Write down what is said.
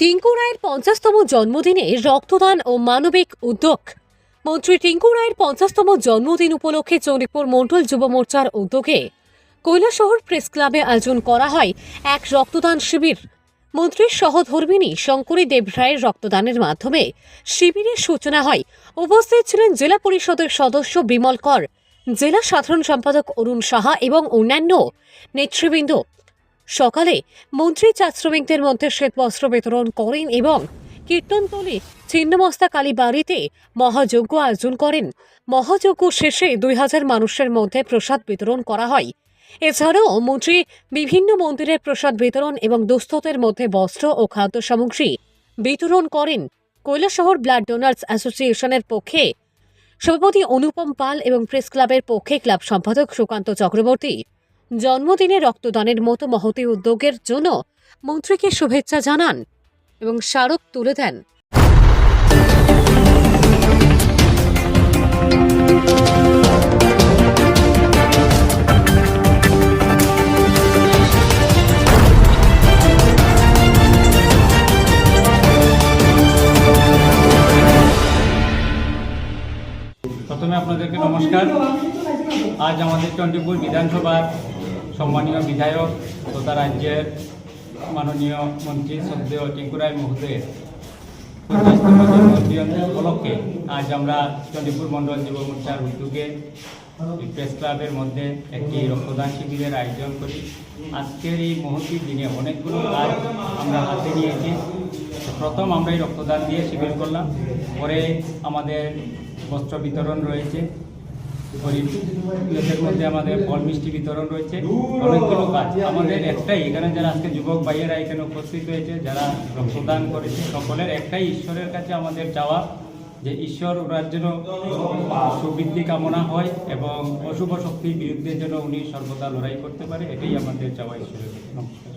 টিঙ্কু রায়ের পঞ্চাশতম জন্মদিনে রক্তদান ও মানবিক উদ্যোগ। মন্ত্রী টিঙ্কু রায়ের পঞ্চাশতম জন্মদিন উপলক্ষে চণ্ডীপুর মণ্ডল যুব মোর্চার উদ্যোগে কৈলাসহর প্রেস ক্লাবে আয়োজন করা হয় এক রক্তদান শিবির। মন্ত্রীর সহধর্মিনী শঙ্করী দেব রায়ের রক্তদানের মাধ্যমে শিবিরের সূচনা হয়। উপস্থিত ছিলেন জেলা পরিষদের সদস্য বিমল কর, জেলা সাধারণ সম্পাদক অরুণ সাহা এবং অন্যান্য নেতৃবৃন্দ। সকালে মন্ত্রী চা শ্রমিকদের মধ্যে শ্বেতবস্ত্র বিতরণ করেন এবং কীর্তনতলী ছিন্নমস্তা কালী বাড়িতে মহাযজ্ঞ আয়োজন করেন। মহাযজ্ঞ শেষে দুই হাজার মানুষের মধ্যে প্রসাদ বিতরণ করা হয়। এছাড়াও মন্ত্রী বিভিন্ন মন্দিরের প্রসাদ বিতরণ এবং দুস্থদের মধ্যে বস্ত্র ও খাদ্য সামগ্রী বিতরণ করেন। কৈলাসহর ব্লাড ডোনার্স অ্যাসোসিয়েশনের পক্ষে সভাপতি অনুপম পাল এবং প্রেস ক্লাবের পক্ষে ক্লাব সম্পাদক সুকান্ত চক্রবর্তী। জন্মদিনে রক্তদানের মতো মহতি উদ্যোগের জন্য মন্ত্রীকে শুভেচ্ছা জানান এবং স্মারক তুলে দেন। প্রথমে আপনাদেরকে নমস্কার। আজ আমাদের চণ্ডীপুর বিধানসভার সম্মানীয় বিধায়ক তথা রাজ্যের মাননীয় মন্ত্রী শ্রদ্ধেয় টিঙ্কুরায় মহোদয়ের আজ আমরা চণ্ডীপুর মণ্ডল যুব মোর্চার উদ্যোগে প্রেস ক্লাবের মধ্যে একটি রক্তদান শিবিরের আয়োজন করি। আজকের এই মহতি দিনে অনেকগুলো কাজ আমরা হাতে নিয়েছি। প্রথম আমরা এই রক্তদান দিয়ে শিবির করলাম। পরে আমাদের বস্ত্র বিতরণ রয়েছে। মধ্যে আমাদের ফল মিষ্টি বিতরণ রয়েছে। একটাই। এখানে যারা আজকে যুবক এখানে উপস্থিত হয়েছে, যারা রক্তদান করেছে, সকলের একটাই ঈশ্বরের কাছে আমাদের যে ঈশ্বর সুবৃদ্ধি কামনা হয় এবং অশুভ শক্তির বিরুদ্ধে যেন উনি সর্বদা লড়াই করতে পারে, এটাই আমাদের চাওয়া ঈশ্বরের। নমস্কার।